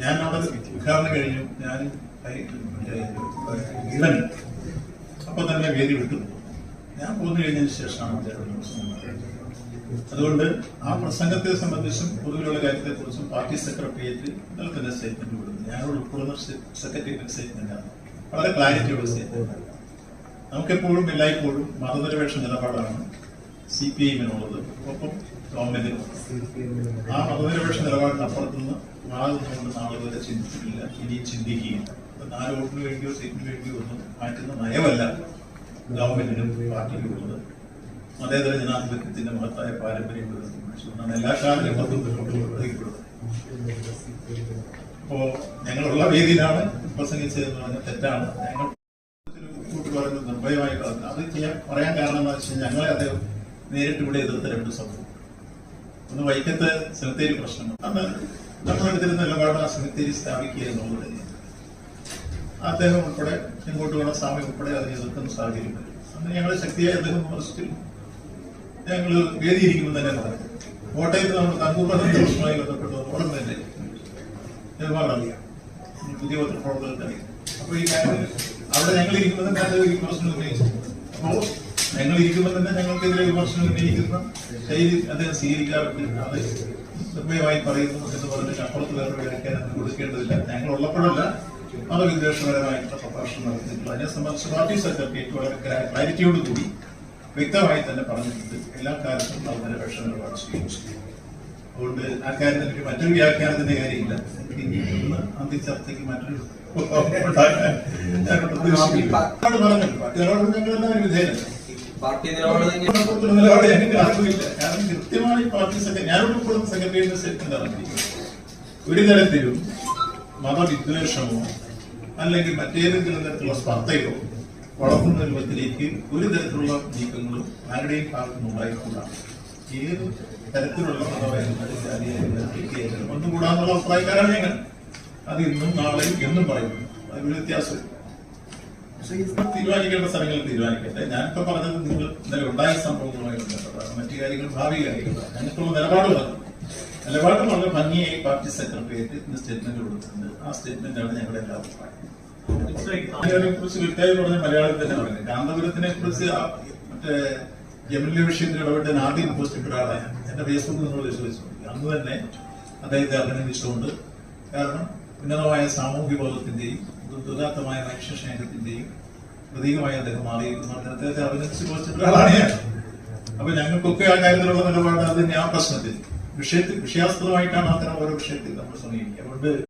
ഞാൻ അവിടെ ഉദ്ഘാടനം കഴിഞ്ഞു ഞാൻ ഇവൻ അപ്പൊ തന്നെ വേദി വിട്ടു. ഞാൻ പോന്നു കഴിഞ്ഞതിന് ശേഷമാണ്. അതുകൊണ്ട് ആ പ്രസംഗത്തെ സംബന്ധിച്ചും പൊതുവിലുള്ള കാര്യത്തെ കുറിച്ചും പാർട്ടി സെക്രട്ടേറിയറ്റ് ഇന്നലെ തന്നെ സ്റ്റേറ്റ്മെന്റ് കൊടുക്കുന്നു ഞാനോട് ഉൾപ്പെടുന്ന സെക്രട്ടേറിയറ്റ് സ്റ്റേറ്റ്മെന്റ് ആണ്. വളരെ ക്ലാരിറ്റിയുള്ള സ്റ്റേറ്റ്മെന്റ് ആണ്. നമുക്കെപ്പോഴും എല്ലായ്പ്പോഴും മതനിരപേക്ഷ നിലപാടാണ് സി പി ഐ എമ്മിനുള്ളത് ഒപ്പം ഗവൺമെന്റിനുള്ളത് ആ മതനിരപേക്ഷ നിലപാടിന് അപ്പുറത്തുനിന്ന് മാറുന്നുകൊണ്ട് നാളെ വരെ ചിന്തിച്ചിട്ടില്ല. ഇനി ചിന്തിക്കുകയില്ല. അപ്പൊ നാല് വോട്ടിന് വേണ്ടിയോ സീറ്റിന് വേണ്ടിയോ ഒന്നും മാറ്റുന്ന നയമല്ല ഗവൺമെന്റിനും പാർട്ടിക്കും ഉള്ളത്. മതേതര ജനാധിപത്യത്തിന്റെ മഹത്തായ പാരമ്പര്യം ഉയർത്തിപ്പിടിച്ചുകൊണ്ടാണ് എല്ലാ കാലവും പത്തും പ്രതിപ്പെടുന്നത് അപ്പോ ഞങ്ങളുള്ള വേദിയിലാണ് പ്രസംഗിച്ചതെന്ന് പറഞ്ഞാൽ തെറ്റാണ്. ഞങ്ങൾ പറയുന്നത് നിർഭയമായി പറഞ്ഞു അത് ചെയ്യാൻ പറയാൻ കാരണം എന്ന് വെച്ചാൽ ഞങ്ങളെ അദ്ദേഹം നേരിട്ട് ഇവിടെ എതിർത്ത രണ്ട് സംഭവം. ഒന്ന് വൈക്കത്ത് സെമിത്തേരി പ്രശ്നം. അന്ന് നമ്മളെടുത്തിരുന്ന നിലപാട് ആ സെമിത്തേരി സ്ഥാപിക്കുക എന്നുള്ളത് അദ്ദേഹം ഉൾപ്പെടെ ഇങ്ങോട്ട് വേണം സ്വാമി ഉൾപ്പെടെ അതിനെ എതിർക്കുന്ന സാഹചര്യം വരും. ഞങ്ങൾ ശക്തിയായി അദ്ദേഹം വിമർശിച്ചിരുന്നു ഞങ്ങൾ വേദിയിരിക്കുമ്പോൾ തന്നെ പറഞ്ഞു. കോട്ടയത്ത് നമ്മൾ തങ്കൂർബന്ധ പ്രശ്നവുമായി ബന്ധപ്പെട്ട് ഉടൻ തന്നെ നിർമ്മാണമറിയാം പുതിയ പത്രപ്രവർത്തകർക്ക് അറിയാം അപ്പൊ ഈ കാര്യത്തിൽ അവിടെ ഞങ്ങൾ ഇരിക്കുമ്പോൾ തന്നെ അത് വിമർശനം ഉന്നയിച്ചു അപ്പോ ഞങ്ങൾ ഇരിക്കുമ്പോൾ തന്നെ ഞങ്ങൾക്കെതിരെ വിമർശനം ഉന്നയിക്കുന്ന ശൈലി അദ്ദേഹം സ്വീകരിക്കാറുണ്ട്. അത് നിർഭയമായി പറയുന്നു എന്ന് പറഞ്ഞിട്ട് അപ്പുറത്ത് വേറെ വ്യാഖ്യാനം കൊടുക്കേണ്ടതില്ല. ഞങ്ങൾ ഉള്ളപ്പോഴല്ല മതവിദ്വേഷപരമായിട്ടുള്ള പ്രഭാഷണം നടത്തിയിട്ടുള്ള അതിനെ സംബന്ധിച്ച് പാർട്ടി സെക്രട്ടേറിയറ്റ് വളരെ ക്ലാരിറ്റിയോട് കൂടി വ്യക്തമായി തന്നെ പറഞ്ഞിട്ടുണ്ട്. എല്ലാ കാലത്തും മതനിരപേക്ഷ നിലപാട് സ്വീകരിച്ചു അതുകൊണ്ട് ആ കാര്യത്തിൽ എനിക്ക് മറ്റൊരു വ്യാഖ്യാനത്തിന്റെ കാര്യമില്ല. അന്തി ഇന്ന് ചർച്ചയ്ക്ക് മറ്റൊരു പറഞ്ഞു പാർട്ടി നിലപാട് ഞങ്ങളെല്ലാവരും വിധേയനല്ല. ഒരു തരത്തിലും മതവിദ്വേഷമോ അല്ലെങ്കിൽ മറ്റേതെങ്കിലും തരത്തിലുള്ള സ്പർദ്ധയോ വളർത്തുന്ന രൂപത്തിലേക്ക് ഒരു തരത്തിലുള്ള നീക്കങ്ങളും ആരുടെയും ഭാഗത്തുനിന്ന് ഉണ്ടായിട്ടുണ്ടാകും ഏത് തരത്തിലുള്ള വ്യക്തിയായാലും ഒന്നുകൂടാന്നുള്ള അഭിപ്രായക്കാരാണ് ഞങ്ങൾ. അത് ഇന്നും നാളെയും എന്നും പറയുന്നു. അതിൽ വ്യത്യാസമില്ല. തീരുമാനിക്കേണ്ട സ്ഥലങ്ങൾ തീരുമാനിക്കട്ടെ. ഞാനിപ്പോ പറഞ്ഞത് നിങ്ങൾ ഇന്നലെ ഉണ്ടായ സംഭവങ്ങളുമായി ബന്ധപ്പെട്ടതാണ് മറ്റു കാര്യങ്ങൾ ഭാവി കാര്യങ്ങളാണ് ഞങ്ങൾക്കുള്ള നിലപാട് പറഞ്ഞു. നിലപാട് വളരെ ഭംഗിയായി പാർട്ടി സെക്രട്ടേറിയറ്റ് ഇന്ന് സ്റ്റേറ്റ്മെന്റ് കൊടുത്തിട്ടുണ്ട്. ആ സ്റ്റേറ്റ്മെന്റാണ് ഞങ്ങളുടെ എല്ലാ അഭിപ്രായം. കുറിച്ച് വ്യക്തമായി പറഞ്ഞ മലയാളത്തിൽ തന്നെ പറയുന്നത്. കാന്തപുരത്തിനെ കുറിച്ച് മറ്റേ ജമലിന്റെ വിഷയത്തിൽ ഇടപെട്ട് ആദ്യം പോസ്റ്റിട്ട ആളാണ്. എന്റെ ഫേസ്ബുക്കിൽ നിങ്ങൾ വിശ്വസിച്ചു അന്ന് തന്നെ അദ്ദേഹത്തെ അഭിനന്ദിച്ചുകൊണ്ട്. കാരണം ഉന്നതമായ സാമൂഹ്യ ബോധത്തിന്റെയും ഉദാത്തമായ രാക്ഷസേനത്തിന്റെയും പ്രതീകമായി അദ്ദേഹം മാറിയിരിക്കുന്നു അദ്ദേഹത്തെ അഭിനന്ദിച്ച് ഇട്ട ഞാൻ അപ്പൊ ഞങ്ങൾക്കൊക്കെ ആ കാര്യത്തിലുള്ള നിലപാട് അത് ഞാൻ പ്രശ്നത്തിൽ. വിഷയത്തിൽ വിഷയാസ്പദമായിട്ടാണ് അത്തരം ഓരോ വിഷയത്തിൽ നമ്മൾ സമീപിക്കുക. അതുകൊണ്ട്